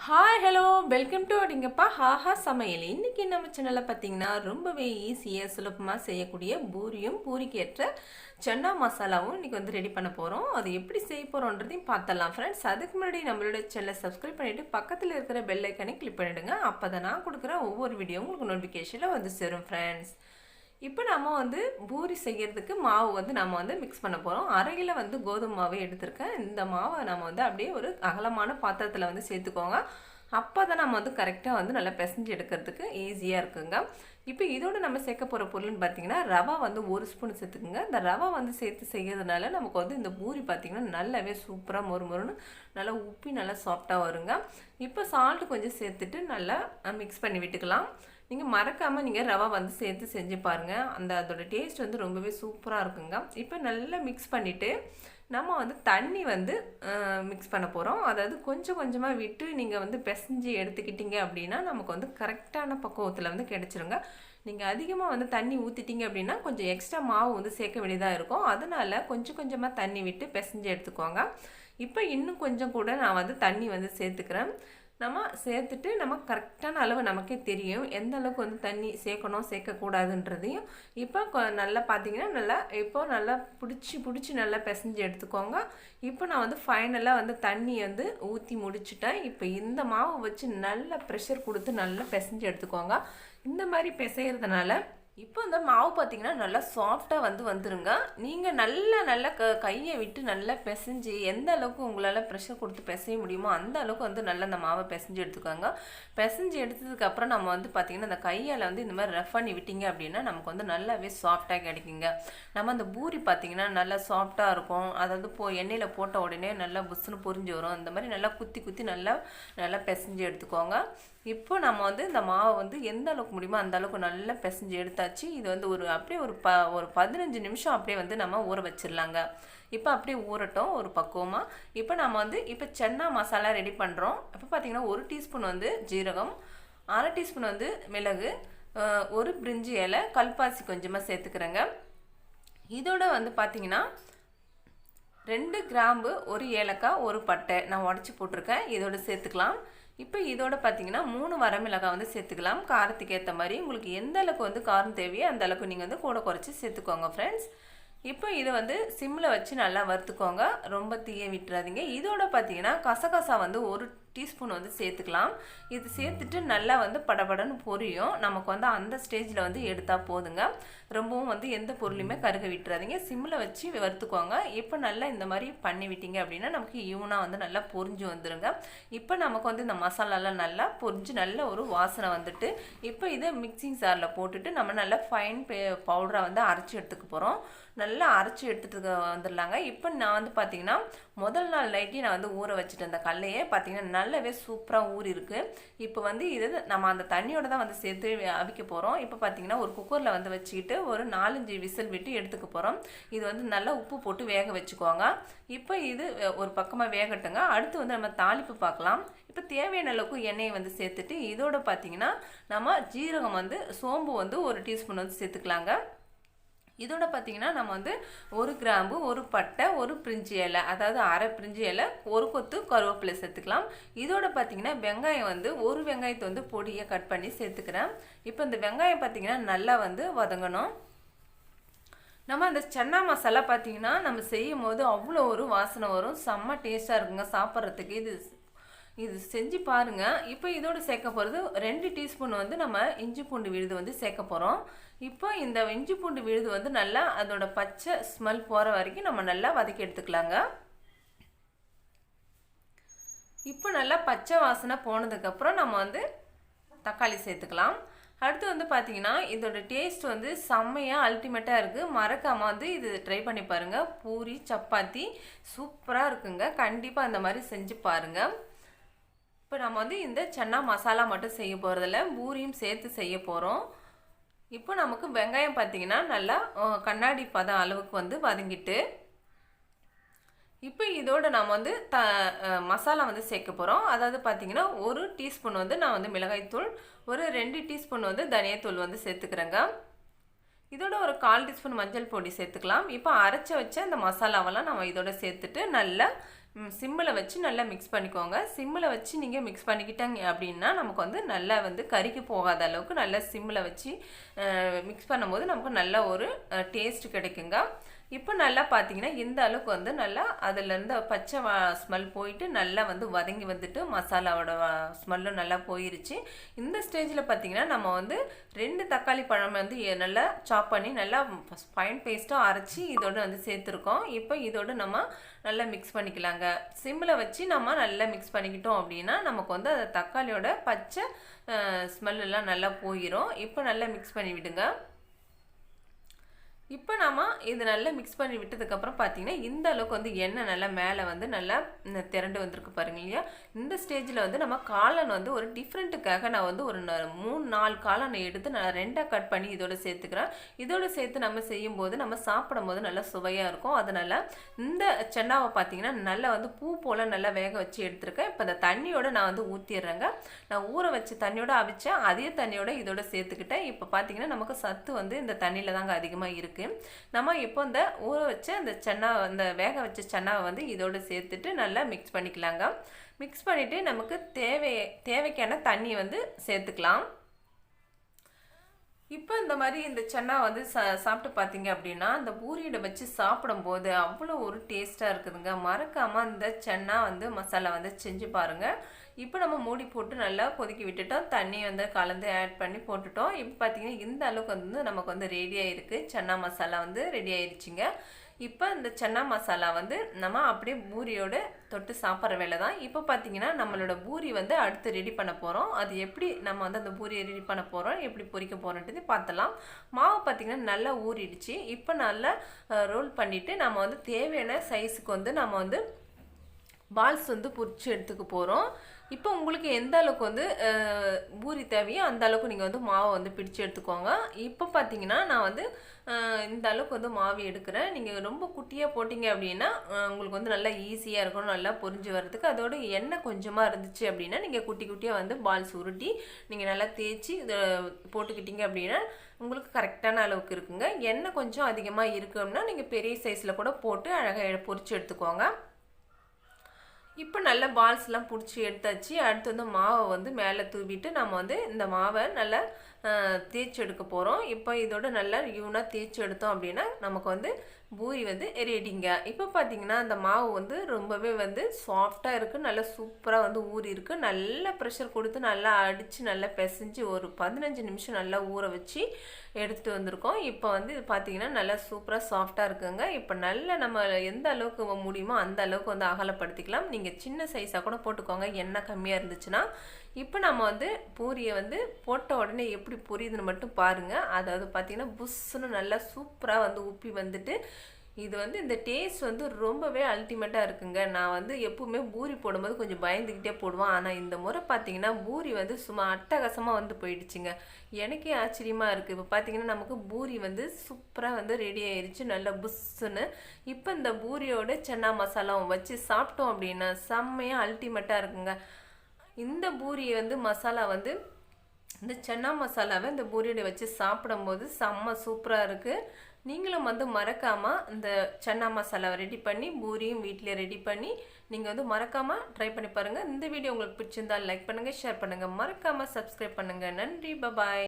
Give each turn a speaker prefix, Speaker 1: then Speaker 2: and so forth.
Speaker 1: Hi hello welcome to அப்படிங்கப்பா ஹாஹா சமையல் இன்றைக்கி நம்ம சேனலில் பார்த்தீங்கன்னா ரொம்பவே ஈஸியாக சுலபமாக செய்யக்கூடிய பூரியும் பூரிக்கேற்ற சன்னா மசாலாவும் இன்றைக்கி வந்து ரெடி பண்ண போகிறோம் அது எப்படி செய்ய போகிறோன்றதையும் பார்த்தலாம் ஃப்ரெண்ட்ஸ் அதுக்கு முன்னாடி நம்மளோட சேனலை சப்ஸ்கிரைப் பண்ணிவிட்டு பக்கத்தில் இருக்கிற பெல் ஐக்கனை கிளிக் பண்ணிவிடுங்க அப்போ தான் நான் கொடுக்குற ஒவ்வொரு வீடியோவும் உங்களுக்கு நோட்டிஃபிகேஷனில் வந்து சேரும் ஃப்ரெண்ட்ஸ் இப்போ நம்ம வந்து பூரி செய்கிறதுக்கு மாவு வந்து நம்ம வந்து மிக்ஸ் பண்ண போகிறோம் அரையில் வந்து கோதுமை மாவு எடுத்திருக்கேன். இந்த மாவை நம்ம வந்து அப்படியே ஒரு அகலமான பாத்திரத்தில் வந்து சேர்த்துக்கோங்க. அப்போ தான் நம்ம வந்து கரெக்டாக வந்து நல்லா பிசைஞ்சு எடுக்கிறதுக்கு ஈஸியாக இருக்குங்க. இப்போ இதோடு நம்ம சேர்க்க போகிற பொருள்னு பார்த்தீங்கன்னா ரவா வந்து ஒரு ஸ்பூன் சேர்த்துக்குங்க. இந்த ரவா வந்து சேர்த்து செய்கிறதுனால நமக்கு வந்து இந்த பூரி பார்த்திங்கன்னா நல்லாவே சூப்பராக மொறு மொறுன்னு நல்லா உப்பி நல்லா சாஃப்டாக வருங்க. இப்போ சால்ட்டு கொஞ்சம் சேர்த்துட்டு நல்லா மிக்ஸ் பண்ணி விட்டுக்கலாம். நீங்கள் மறக்காமல் நீங்கள் ரவா வந்து சேர்த்து செஞ்சு பாருங்கள் அந்த அதோட டேஸ்ட் வந்து ரொம்பவே சூப்பராக இருக்குங்க. இப்போ நல்லா மிக்ஸ் பண்ணிவிட்டு நம்ம வந்து தண்ணி வந்து மிக்ஸ் பண்ண போகிறோம் அதாவது கொஞ்சம் கொஞ்சமாக விட்டு நீங்கள் வந்து பிசைஞ்சு எடுத்துக்கிட்டீங்க அப்படின்னா நமக்கு வந்து கரெக்டான பக்குவத்தில் வந்து கிடச்சிருங்க. நீங்கள் அதிகமாக வந்து தண்ணி ஊற்றிட்டீங்க அப்படின்னா கொஞ்சம் எக்ஸ்ட்ரா மாவு வந்து சேர்க்க வேண்டியதாக இருக்கும். அதனால் கொஞ்சம் கொஞ்சமாக தண்ணி விட்டு பிசைஞ்சு எடுத்துக்கோங்க. இப்போ இன்னும் கொஞ்சம் கூட நான் வந்து தண்ணி வந்து சேர்த்துக்கிறேன். நம்ம சேர்த்துட்டு நம்ம கரெக்டான அளவு நமக்கே தெரியும். எந்த அளவுக்கு வந்து தண்ணி சேர்க்கணும் சேர்க்கக்கூடாதுன்றதையும். இப்போ நல்லா பார்த்தீங்கன்னா நல்லா இப்போ நல்லா பிடிச்சி பிடிச்சி நல்லா பிசைஞ்சு எடுத்துக்கோங்க. இப்போ நான் வந்து ஃபைனலாக வந்து தண்ணி வந்து ஊற்றி முடிச்சுட்டேன். இப்போ இந்த மாவு வச்சு நல்லா ப்ரெஷர் கொடுத்து நல்லா பிசைஞ்சு எடுத்துக்கோங்க. இந்த மாதிரி பிசைகிறதுனால இப்போ இந்த மாவு பார்த்தீங்கன்னா நல்லா சாஃப்டாக வந்து வந்துருங்க. நீங்கள் நல்லா நல்லா க கையை விட்டு நல்லா பிசைஞ்சு எந்த அளவுக்கு உங்களால் ப்ரெஷர் கொடுத்து பிசைய முடியுமோ அந்த அளவுக்கு வந்து நல்லா அந்த மாவை பிசைஞ்சு எடுத்துக்கோங்க. பிசைஞ்சு எடுத்ததுக்கப்புறம் நம்ம வந்து பார்த்திங்கன்னா அந்த கையால் வந்து இந்த மாதிரி ரஃப் பண்ணி விட்டீங்க அப்படின்னா நமக்கு வந்து நல்லாவே சாஃப்டாக கிடைக்குங்க. நம்ம அந்த பூரி பார்த்திங்கன்னா நல்லா சாஃப்டாக இருக்கும். அதாவது போ எண்ணெயில் போட்ட உடனே நல்லா புஷ்ஷுன்னு பொரிஞ்சு வரும். இந்த மாதிரி நல்லா குத்தி குத்தி நல்லா நல்லா பிசைஞ்சு எடுத்துக்கோங்க. இப்போ நம்ம வந்து இந்த மாவை வந்து எந்த அளவுக்கு முடியுமோ அந்த அளவுக்கு நல்லா பிசைஞ்சு எடுத்தாச்சு. இது வந்து ஒரு அப்படியே ஒரு ப ஒரு பதினஞ்சு நிமிஷம் அப்படியே வந்து நம்ம ஊற வச்சிடலாங்க. இப்போ அப்படியே ஊறட்டும் ஒரு பக்குவமாக இப்போ நம்ம வந்து இப்போ சென்னா மசாலா ரெடி பண்ணுறோம் இப்போ பார்த்தீங்கன்னா ஒரு டீஸ்பூன் வந்து ஜீரகம் அரை டீஸ்பூன் வந்து மிளகு ஒரு பிரிஞ்சி இலை கல்பாசி கொஞ்சமாக சேர்த்துக்கிறேங்க. இதோட வந்து பார்த்தீங்கன்னா ரெண்டு கிராம்பு ஒரு ஏலக்காய் ஒரு பட்டை. நான் உடச்சி போட்டிருக்கேன். இதோட சேர்த்துக்கலாம். இப்போ இதோட பார்த்தீங்கன்னா மூணு வரமிளகாய் வந்து சேர்த்துக்கலாம். காரத்துக்கு ஏற்ற மாதிரி உங்களுக்கு எந்த அளவுக்கு வந்து காரம் தேவையோ அந்த அளவுக்கு நீங்கள் வந்து கூட குறைச்சி சேர்த்துக்கோங்க ஃப்ரெண்ட்ஸ் இப்போ இதை வந்து சிம்மில் வச்சு நல்லா வறுத்துக்கோங்க. ரொம்ப தீய விட்டுறாதீங்க. இதோட பார்த்தீங்கன்னா கசகசா வந்து ஒரு டீஸ்பூன் வந்து சேர்த்துக்கலாம். இது சேர்த்துட்டு நல்லா வந்து படபடன்னு பொரியும். நமக்கு வந்து அந்த ஸ்டேஜில் வந்து எடுத்தால் போதுங்க. ரொம்பவும் வந்து எந்த பொருளையுமே கருக விட்டுறாதீங்க. சிம்மில் வச்சு வறுத்துக்கோங்க. இப்போ நல்லா இந்த மாதிரி பண்ணி விட்டீங்க அப்படின்னா நமக்கு ஈவனாக வந்து நல்லா பொரிஞ்சு வந்துடுங்க இப்போ நமக்கு வந்து இந்த மசாலாலாம் நல்லா பொரிஞ்சு நல்ல ஒரு வாசனை வந்துட்டு இப்போ இதை மிக்சிங் ஜாரில் போட்டுட்டு நம்ம நல்லா ஃபைன் பவுடரை வந்து அரைச்சி எடுத்துக்க போகிறோம் நல்லா அரைச்சி எடுத்துட்டு வந்துடலாங்க இப்போ நான் வந்து பார்த்தீங்கன்னா முதல் நாள் நைட்டே நான் வந்து ஊற வச்சுட்டேன் அந்த கடலையே பார்த்தீங்கன்னா நல்லாவே சூப்பராக ஊறிருக்கு இப்போ வந்து இது நம்ம அந்த தண்ணியோட தான் வந்து சேர்த்து அவிக்க போகிறோம் இப்போ பார்த்தீங்கன்னா ஒரு குக்கரில் வந்து வச்சுக்கிட்டு ஒரு நாலஞ்சு விசில் விட்டு எடுத்துக்க போகிறோம் இது வந்து நல்லா உப்பு போட்டு வேக வச்சுக்கோங்க. இப்போ இது ஒரு பக்கமாக வேகட்டுங்க. அடுத்து வந்து நம்ம தாளிப்பு பார்க்கலாம் இப்போ தேவையான அளவுக்கு எண்ணெயை வந்து சேர்த்துட்டு இதோட பார்த்தீங்கன்னா நம்ம ஜீரகம் வந்து சோம்பு வந்து ஒரு டீஸ்பூன் வந்து சேர்த்துக்கலாங்க. இதோட பார்த்தீங்கன்னா நம்ம வந்து ஒரு கிராம்பு ஒரு பட்டை ஒரு பிரிஞ்சி இலை அதாவது அரை பிரிஞ்சி இலை ஒரு கொத்து கருவேப்பிலை சேர்த்துக்கலாம். இதோட பார்த்தீங்கன்னா வெங்காயம் வந்து ஒரு வெங்காயத்தை வந்து பொடியை கட் பண்ணி சேர்த்துக்கிறேன். இப்போ இந்த வெங்காயம் பார்த்தீங்கன்னா நல்லா வந்து வதங்கணும். நம்ம அந்த சன்னா மசாலா பார்த்தீங்கன்னா நம்ம செய்யும் போது அவ்வளோ ஒரு வாசனை வரும். செம்ம டேஸ்ட்டாக இருக்குங்க சாப்பிட்றதுக்கு. இது இது செஞ்சு பாருங்க. இப்போ இதோட சேர்க்க போகிறது ரெண்டு டீஸ்பூன் வந்து நம்ம இஞ்சி பூண்டு விழுது வந்து சேர்க்க போகிறோம் இப்போ இந்த இஞ்சி பூண்டு விழுது வந்து நல்லா அதோட பச்சை ஸ்மெல் போகிற வரைக்கும் நம்ம நல்லா வதக்கி எடுத்துக்கலாங்க. இப்போ நல்லா பச்சை வாசனை போனதுக்கப்புறம் நம்ம வந்து தக்காளி சேர்த்துக்கலாம். அடுத்து வந்து பார்த்தீங்கன்னா இதோட டேஸ்ட் வந்து செம்மையாக அல்டிமேட்டாக இருக்குது மறக்காமல் வந்து இது ட்ரை பண்ணி பாருங்கள் பூரி சப்பாத்தி சூப்பராக இருக்குங்க. கண்டிப்பாக அந்த மாதிரி செஞ்சு பாருங்கள் இப்போ நம்ம வந்து இந்த சன்னா மசாலா மட்டும் செய்ய போகிறதில்ல பூரியும் சேர்த்து செய்ய போகிறோம் இப்போ நமக்கு வெங்காயம் பார்த்தீங்கன்னா நல்லா கண்ணாடி பதம் அளவுக்கு வந்து வதங்கிட்டு இப்போ இதோட நாம் வந்து த மசாலா வந்து சேர்க்க போகிறோம் அதாவது பார்த்தீங்கன்னா ஒரு டீஸ்பூன் வந்து நான் வந்து மிளகாய்த்தூள் ஒரு ரெண்டு டீஸ்பூன் வந்து தனியாத்தூள் வந்து சேர்த்துக்கிறேங்க. இதோட ஒரு கால் டீஸ்பூன் மஞ்சள் பொடி சேர்த்துக்கலாம். இப்போ அரைச்சி வச்ச அந்த மசாலாவெல்லாம் நம்ம இதோட சேர்த்துட்டு நல்லா சிம்மில் வச்சு நல்லா மிக்ஸ் பண்ணிக்கோங்க. சிம்மில் வச்சு நீங்கள் மிக்ஸ் பண்ணிக்கிட்டாங்க அப்படின்னா நமக்கு வந்து நல்லா வந்து கறிக்கு போகாத அளவுக்கு நல்லா சிம்மில் வச்சு மிக்ஸ் பண்ணும்போது நமக்கு நல்ல ஒரு டேஸ்ட் கிடைக்குங்க. இப்போ நல்லா பார்த்தீங்கன்னா இந்த அளவுக்கு வந்து நல்லா அதுலேருந்து பச்சை ஸ்மெல் போயிட்டு நல்லா வந்து வதங்கி வந்துட்டு மசாலாவோட ஸ்மெல்லும் நல்லா போயிருச்சு. இந்த ஸ்டேஜில் பார்த்தீங்கன்னா நம்ம வந்து ரெண்டு தக்காளி பழம் வந்து நல்லா சாப் பண்ணி நல்லா ஃபைன் பேஸ்ட்டாக அரைச்சி இதோடு வந்து சேர்த்துருக்கோம். இப்போ இதோட நம்ம நல்லா மிக்ஸ் பண்ணிக்கலாங்க. சிம்மில் வச்சு நம்ம நல்லா மிக்ஸ் பண்ணிக்கிட்டோம் அப்படின்னா நமக்கு வந்து அந்த தக்காளியோட பச்சை ஸ்மெல்லாம் நல்லா போயிடும் இப்போ நல்லா மிக்ஸ் பண்ணி விடுங்க. இப்போ நம்ம இது நல்லா மிக்ஸ் பண்ணி விட்டதுக்கப்புறம் பார்த்தீங்கன்னா இந்த அளவுக்கு வந்து எண்ணெய் நல்லா மேலே வந்து நல்லா திரண்டு வந்திருக்கு பாருங்க இல்லையா? இந்த ஸ்டேஜில் வந்து நம்ம காளான் வந்து ஒரு டிஃப்ரெண்ட்டுக்காக நான் வந்து ஒரு மூணு நாலு காளானை எடுத்து நான் ரெண்டாக கட் பண்ணி இதோட சேர்த்துக்கிறேன். இதோட சேர்த்து நம்ம செய்யும்போது நம்ம சாப்பிடும் போது நல்லா சுவையாக இருக்கும். அதனால் இந்த சென்னாவை பார்த்தீங்கன்னா நல்லா வந்து பூ போல் நல்லா வேக வச்சு எடுத்துருக்கேன். இப்போ இந்த தண்ணியோடு நான் வந்து ஊற்றிடுறேங்க நான் ஊற வச்சு தண்ணியோடு அவிச்சேன். அதே தண்ணியோட இதோட சேர்த்துக்கிட்டேன். இப்போ பார்த்தீங்கன்னா நமக்கு சத்து வந்து இந்த தண்ணியில் தாங்க அதிகமாக இருக்குது இருக்குது நம்ம இப்போ இந்த ஊற வச்ச அந்த சென்னா அந்த வேக வச்ச சென்னாவை வந்து இதோடு சேர்த்துட்டு நல்லா மிக்ஸ் பண்ணிக்கலாங்க. மிக்ஸ் பண்ணிவிட்டு நமக்கு தேவை தேவைக்கான தண்ணி வந்து சேர்த்துக்கலாம். இப்போ இந்த மாதிரி இந்த சென்னா வந்து சா சாப்பிட்டு பார்த்தீங்க அப்படின்னா அந்த பூரியோட வச்சு சாப்பிடும்போது அவ்வளோ ஒரு டேஸ்ட்டாக இருக்குதுங்க. மறக்காமல் இந்த சென்னா வந்து மசாலா வந்து செஞ்சு பாருங்கள் இப்போ நம்ம மூடி போட்டு நல்லா கொதிக்க விட்டுட்டோம். தண்ணி வந்து கலந்து ஆட் பண்ணி போட்டுட்டோம். இப்போ பார்த்தீங்கன்னா இந்த அளவுக்கு வந்து நமக்கு வந்து ரெடி ஆகிருக்கு சன்னா மசாலா வந்து ரெடி ஆயிடுச்சுங்க இப்போ இந்த சன்னா மசாலா வந்து நம்ம அப்படியே பூரியோட தொட்டு சாப்பிட்ற வேலை தான் இப்போ பார்த்தீங்கன்னா நம்மளோட பூரி வந்து அடுத்து ரெடி பண்ண போகிறோம் அது எப்படி நம்ம வந்து அந்த பூரியை ரெடி பண்ண போகிறோம் எப்படி பொரிக்க போகிறோன்றது பார்த்தலாம் மாவு பார்த்திங்கன்னா நல்லா ஊறிடுச்சு. இப்போ நல்லா ரோல் பண்ணிவிட்டு நம்ம வந்து தேவையான சைஸுக்கு வந்து நம்ம வந்து பால்ஸ் வந்து பொரிச்சு எடுத்துக்க போகிறோம் இப்போ உங்களுக்கு எந்த அளவுக்கு வந்து பூரி தேவையோ அந்த அளவுக்கு நீங்கள் வந்து மாவை வந்து பிடிச்சு எடுத்துக்கோங்க. இப்போ பார்த்தீங்கன்னா நான் வந்து இந்த அளவுக்கு வந்து மாவு எடுக்கிறேன். நீங்கள் ரொம்ப குட்டியாக போட்டிங்க அப்படின்னா உங்களுக்கு வந்து நல்லா ஈஸியாக இருக்கணும் நல்லா பொரிஞ்சு வர்றதுக்கு. அதோட எண்ணெய் கொஞ்சமாக இருந்துச்சு அப்படின்னா நீங்கள் குட்டி குட்டியாக வந்து பால்ஸ் உருட்டி நீங்கள் நல்லா தேய்ச்சி இதை போட்டுக்கிட்டீங்க அப்படின்னா உங்களுக்கு கரெக்டான அளவுக்கு இருக்குங்க. எண்ணெய் கொஞ்சம் அதிகமாக இருக்குன்னா நீங்கள் பெரிய சைஸில் கூட போட்டு அழகாக பொறிச்சு எடுத்துக்கோங்க. இப்போ நல்ல பால்ஸ்லாம் பிடிச்சி எடுத்தாச்சு அடுத்து வந்து மாவை வந்து மேலே தூவிட்டு நம்ம வந்து இந்த மாவை நல்லா தேய்ச்சி எடுக்க போகிறோம் இப்போ இதோட நல்லா யூனாக தேய்ச்சி எடுத்தோம் அப்படின்னா நமக்கு வந்து பூரி வந்து ரெடிங்க இப்போ பார்த்தீங்கன்னா அந்த மாவு வந்து ரொம்பவே வந்து சாஃப்டாக இருக்குது நல்லா சூப்பராக வந்து ஊறி இருக்குது நல்லா ப்ரெஷர் கொடுத்து நல்லா அடித்து நல்லா பிசைஞ்சு ஒரு பதினஞ்சு நிமிஷம் நல்லா ஊற வச்சு எடுத்துகிட்டு வந்திருக்கோம். இப்போ வந்து இது பார்த்தீங்கன்னா நல்லா சூப்பராக சாஃப்டாக இருக்குங்க. இப்போ நல்லா நம்ம எந்த அளவுக்கு முடியுமோ அந்த அளவுக்கு வந்து அகலப்படுத்திக்கலாம். நீங்கள் சின்ன சைஸாக கூட போட்டுக்கோங்க. எண்ணெய் கம்மியாக இருந்துச்சுன்னா இப்போ நம்ம வந்து பூரியை வந்து போட்ட உடனே எப்படி புரியுதுன்னு மட்டும் பாருங்கள் அதாவது பார்த்திங்கன்னா புஷ்ஷுன்னு நல்லா சூப்பராக வந்து உப்பி வந்துட்டு இது வந்து இந்த டேஸ்ட் வந்து ரொம்பவே அல்டிமேட்டாக இருக்குங்க. நான் வந்து எப்பவுமே பூரி போடும்போது கொஞ்சம் பயந்துக்கிட்டே போடுவேன். ஆனால் இந்த முறை பார்த்தீங்கன்னா பூரி வந்து சும்மா அட்டகாசமாக வந்து போயிடுச்சுங்க. எனக்கே ஆச்சரியமாக இருக்குது இப்போ பார்த்தீங்கன்னா நமக்கு பூரி வந்து சூப்பராக வந்து ரெடி ஆயிடுச்சு நல்லா புஷ்ஷுன்னு இப்போ இந்த பூரியோட சென்னா மசாலாவும் வச்சு சாப்பிட்டோம் அப்படின்னா செம்மையாக அல்டிமேட்டாக இருக்குங்க. இந்த பூரியை வந்து மசாலா வந்து இந்த சென்னா மசாலாவை இந்த பூரியோட வச்சு சாப்பிடும்போது செம்ம சூப்பராக இருக்குது நீங்களும் வந்து மறக்காமல் இந்த சன்னா மசாலாவை ரெடி பண்ணி பூரியும் வீட்டிலே ரெடி பண்ணி நீங்கள் வந்து மறக்காமல் ட்ரை பண்ணி பாருங்கள் இந்த வீடியோ உங்களுக்கு பிடிச்சிருந்தால் லைக் பண்ணுங்கள் ஷேர் பண்ணுங்கள் மறக்காமல் சப்ஸ்கிரைப் பண்ணுங்கள் நன்றி. பபாய்